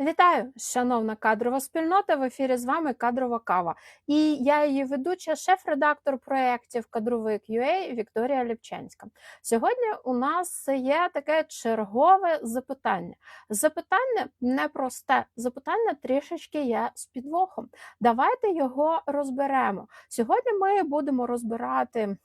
Вітаю, шановна кадрова спільнота. В ефірі з вами кадрова кава. І я її ведуча, шеф-редактор проєктів кадровик UA Вікторія Ліпченська. Сьогодні у нас є таке чергове запитання. Запитання непросте, запитання трішечки є з підвохом. Давайте його розберемо. Сьогодні ми будемо розбирати.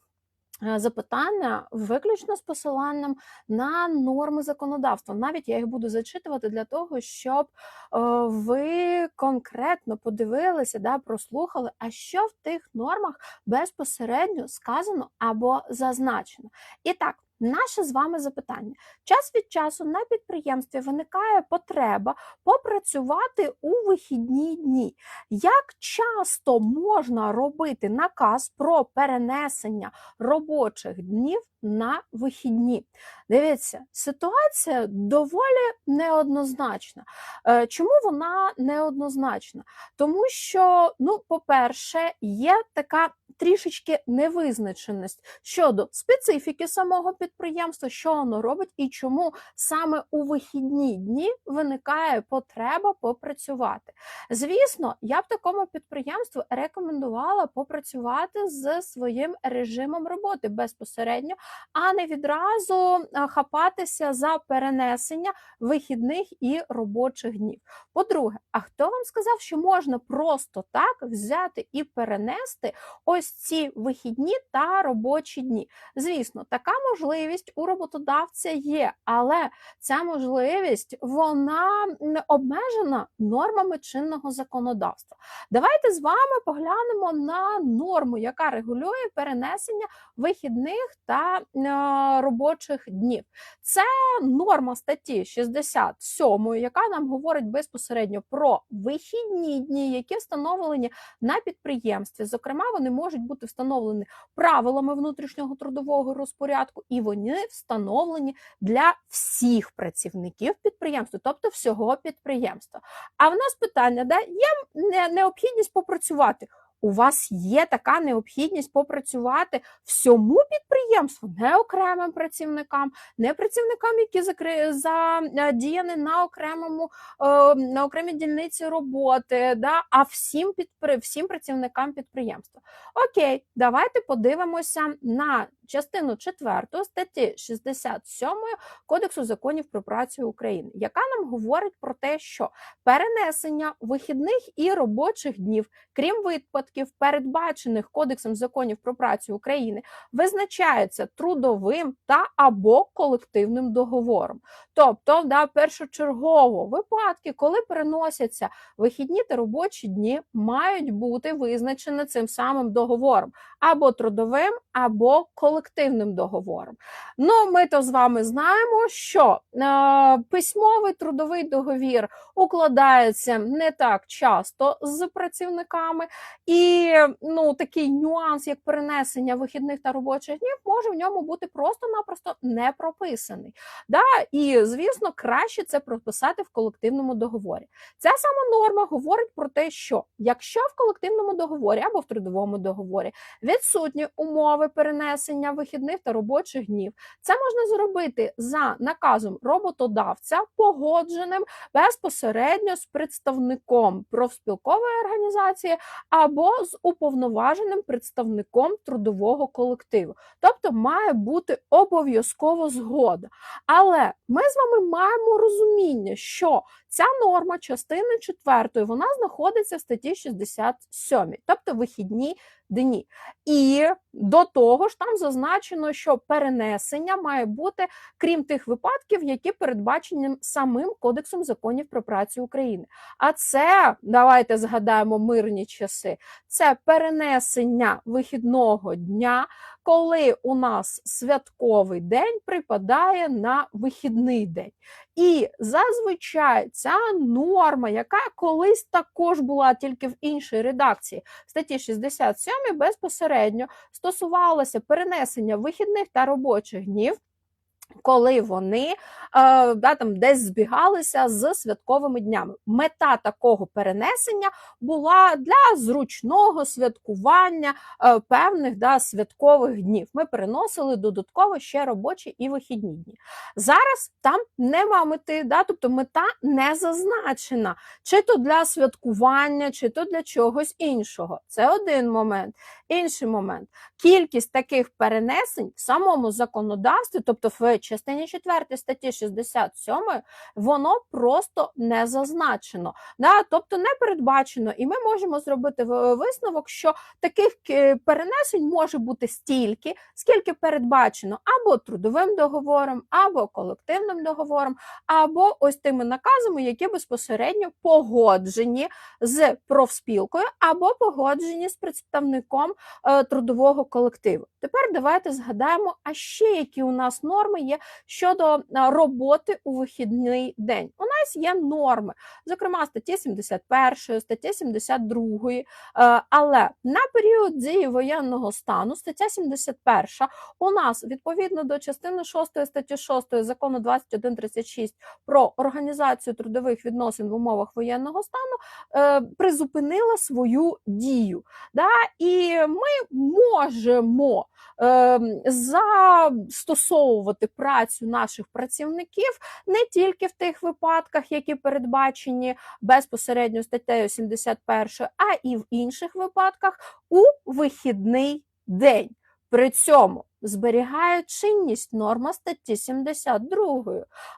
Е, Запитання виключно з посиланням на норми законодавства. Навіть я їх буду зачитувати для того, щоб е, ви конкретно подивилися, да, прослухали, а що в тих нормах безпосередньо сказано або зазначено. І так. Наше з вами запитання. Час від часу на підприємстві виникає потреба попрацювати у вихідні дні. Як часто можна робити наказ про перенесення робочих днів на вихідні? Дивіться, ситуація доволі неоднозначна. Е, Чому вона неоднозначна? Тому що, ну, по-перше, є така трішечки невизначеність щодо специфіки самого підприємства, що воно робить і чому саме у вихідні дні виникає потреба попрацювати. Звісно, я б такому підприємству рекомендувала попрацювати з своїм режимом роботи безпосередньо, а не відразу хапатися за перенесення вихідних і робочих днів. По-друге, а хто вам сказав, що можна просто так взяти і перенести ось ці вихідні та робочі дні? Звісно, така можливість у роботодавця є, але ця можливість вона обмежена нормами чинного законодавства. Давайте з вами поглянемо на норму, яка регулює перенесення вихідних та робочих днів. Це норма статті 67, яка нам говорить безпосередньо про вихідні дні, які встановлені на підприємстві. Зокрема, вони можуть бути встановлені правилами внутрішнього трудового розпорядку, і вони встановлені для всіх працівників підприємства, тобто всього підприємства. А в нас питання: да, є необхідність попрацювати. У вас є така необхідність попрацювати всьому підприємству, не окремим працівникам, не працівникам, які задіяні на окремому е, на окремій дільниці роботи, да, а всім підпри... всім працівникам підприємства. Окей, давайте подивимося на частину 4 статті 67 Кодексу законів про працю України, яка нам говорить про те, що перенесення вихідних і робочих днів, крім випадків, передбачених Кодексом законів про працю України, визначається трудовим та або колективним договором. Тобто, да, першочергово випадки, коли переносяться вихідні та робочі дні, мають бути визначені цим самим договором або трудовим, або колективним договором. Ну, ми то з вами знаємо, що е, письмовий трудовий договір укладається не так часто з працівниками, і ну, такий нюанс, як перенесення вихідних та робочих днів, може в ньому бути просто-напросто не прописаний. Да? І, звісно, краще це прописати в колективному договорі. Ця сама норма говорить про те, що якщо в колективному договорі або в трудовому договорі відсутні умови перенесення вихідних та робочих днів, це можна зробити за наказом роботодавця, погодженим безпосередньо з представником профспілкової організації або з уповноваженим представником трудового колективу. Тобто має бути обов'язково згода. Але ми з вами маємо розуміння, що ця норма частини 4 вона знаходиться в статті 67, тобто вихідні дні. І до того ж, там зазначено, що перенесення має бути крім тих випадків, які передбачені самим Кодексом законів про працю України. А це давайте згадаємо мирні часи. Це перенесення вихідного дня, коли у нас святковий день припадає на вихідний день. І зазвичай ця норма, яка колись також була тільки в іншій редакції статті 67, безпосередньо стосувалася перенесення вихідних та робочих днів. Коли вони е, да, там десь збігалися з святковими днями. Мета такого перенесення була для зручного святкування е, певних да, святкових днів. Ми переносили додатково ще робочі і вихідні дні. Зараз там нема мети, да, тобто мета не зазначена, чи то для святкування, чи то для чогось іншого. Це один момент. Інший момент кількість таких перенесень в самому законодавстві, тобто в частині 4 статті 67, воно просто не зазначено. Да? Тобто не передбачено, і ми можемо зробити висновок, що таких е, перенесень може бути стільки, скільки передбачено або трудовим договором, або колективним договором, або ось тими наказами, які безпосередньо погоджені з профспілкою, або погоджені з представником трудового колективу. Тепер давайте згадаємо, а ще які у нас норми є щодо е, роботи у вихідний день. У нас є норми, зокрема статті 71, статті 72, е, але на період дії воєнного стану стаття 71 у нас відповідно до частини 6 статті 6 закону 2136 про організацію трудових відносин в умовах воєнного стану е, призупинила свою дію. І ми можемо застосовувати працю наших працівників не тільки в тих випадках, які передбачені безпосередньо статтею 71, а і в інших випадках у вихідний день. При цьому зберігає чинність норма статті 72.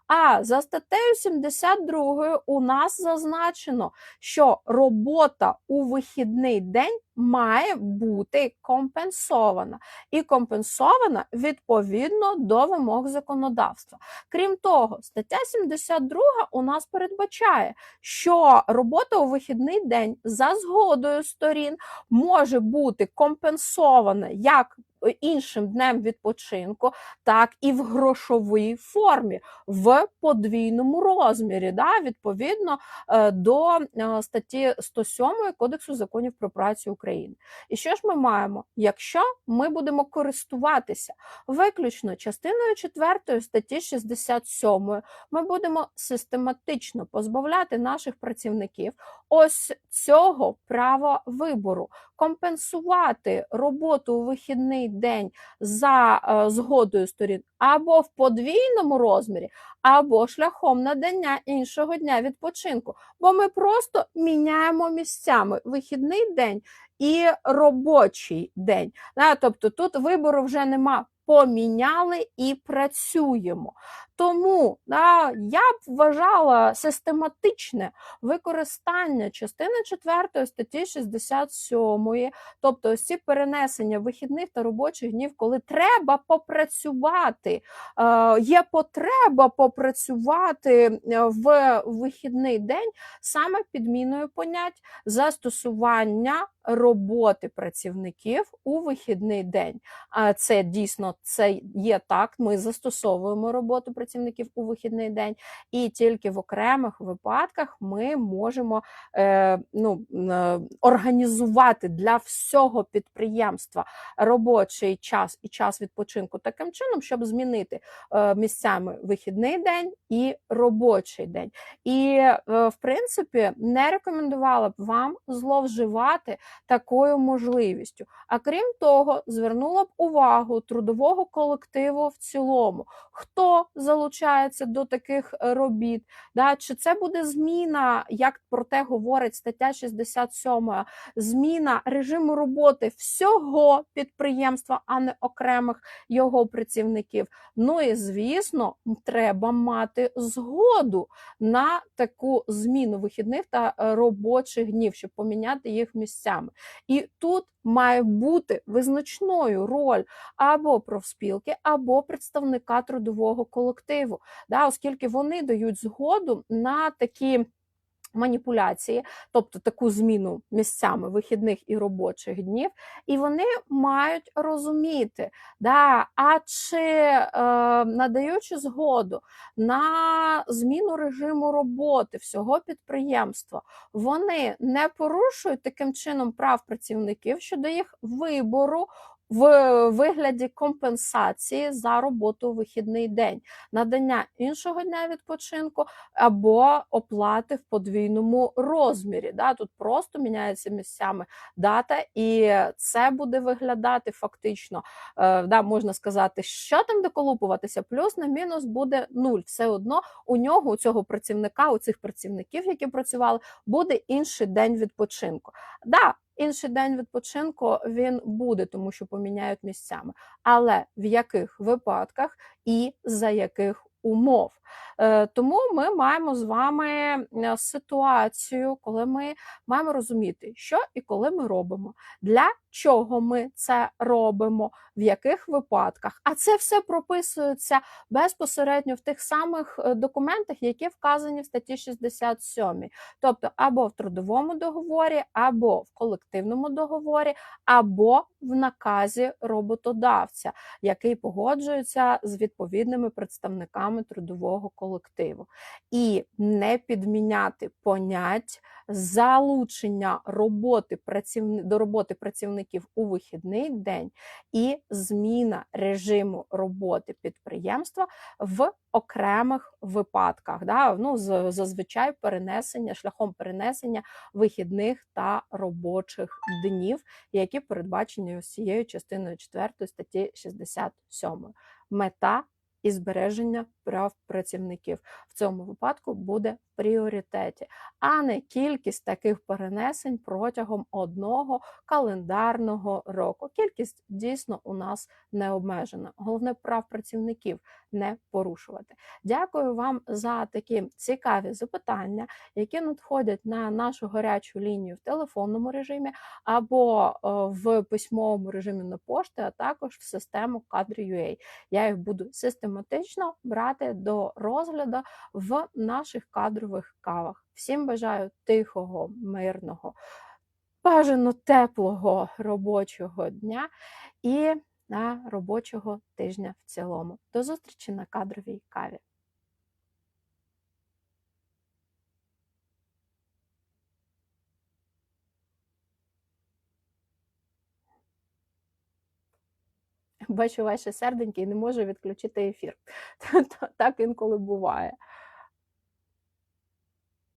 А за статтею 72 у нас зазначено, що робота у вихідний день має бути компенсована і компенсована відповідно до вимог законодавства. Крім того, стаття 72 у нас передбачає, що робота у вихідний день за згодою сторін може бути компенсована як іншим днем відпочинку, так і в грошовій формі в подвійному розмірі, да, відповідно е, до е, статті 107 Кодексу законів про працю України. І що ж ми маємо? Якщо ми будемо користуватися виключно частиною 4 статті 67, ми будемо систематично позбавляти наших працівників ось цього права вибору, компенсувати роботу у вихідний день за е, згодою сторін або в подвійному розмірі, або шляхом надання іншого дня відпочинку. Бо ми просто міняємо місцями вихідний день і робочий день. Тобто тут вибору вже нема. Поміняли і працюємо. Тому да, я б вважала систематичне використання частини 4 статті 67, тобто ось ці перенесення вихідних та робочих днів, коли треба попрацювати, е, є потреба попрацювати е, в вихідний день саме підміною понять застосування роботи працівників у вихідний день. А це дійсно це є так. Ми застосовуємо роботу працівників у вихідний день, і тільки в окремих випадках ми можемо е, ну, е, організувати для всього підприємства робочий час і час відпочинку таким чином, щоб змінити е, місцями вихідний день і робочий день. І, е, в принципі, не рекомендувала б вам зловживати такою можливістю. А крім того, звернула б увагу трудового колективу в цілому, хто залучається до таких е, робіт, да, чи це буде зміна, як про те говорить стаття 67, зміна режиму роботи всього підприємства, а не окремих його працівників. Ну і звісно, треба мати згоду на таку зміну вихідних та е, робочих днів, щоб поміняти їх місцями. І тут має бути визначною роль або профспілки, або представника трудового колективу, да, оскільки вони дають згоду на такі. Маніпуляції, тобто таку зміну місцями вихідних і робочих днів, і вони мають розуміти, да, а чи е, надаючи згоду на зміну режиму роботи всього підприємства, вони не порушують таким чином прав працівників щодо їх вибору в вигляді компенсації за роботу у вихідний день, надання іншого дня відпочинку або оплати в подвійному розмірі. Да? Тут просто міняється місцями дата, і це буде виглядати фактично, е, да, можна сказати, що там доколупуватися, плюс на мінус буде нуль. Все одно у нього, у цього працівника, у цих працівників, які працювали, буде інший день відпочинку. Да, інший день відпочинку він буде, тому що поміняють місцями. Але в яких випадках і за яких умов? Е, Тому ми маємо з вами е, ситуацію, коли ми маємо розуміти, що і коли ми робимо, для чого ми це робимо, в яких випадках. А це все прописується безпосередньо в тих самих е, документах, які вказані в статті 67. Тобто або в трудовому договорі, або в колективному договорі, або в наказі роботодавця, який погоджується з відповідними представниками трудового колективу. І не підміняти понять залучення роботи працівни... до роботи працівників у вихідний день і зміна режиму роботи підприємства в окремих випадках. Да? Ну, зазвичай перенесення шляхом перенесення вихідних та робочих днів, які передбачені ось цією частиною 4 статті 67. Мета і збереження прав працівників в цьому випадку буде в пріоритеті, а не кількість таких перенесень протягом одного календарного року. Кількість дійсно у нас не обмежена. Головне прав працівників не порушувати. Дякую вам за такі цікаві запитання, які надходять на нашу гарячу лінію в телефонному режимі або е, в письмовому режимі на пошті, а також в систему кадри.ua. Я їх буду систематично брати до розгляду в наших кадрових кавах. Всім бажаю тихого, мирного, бажано теплого робочого дня і на робочого тижня в цілому. До зустрічі на кадровій каві. Бачу ваші серденьки і не можу відключити ефір. Так інколи буває.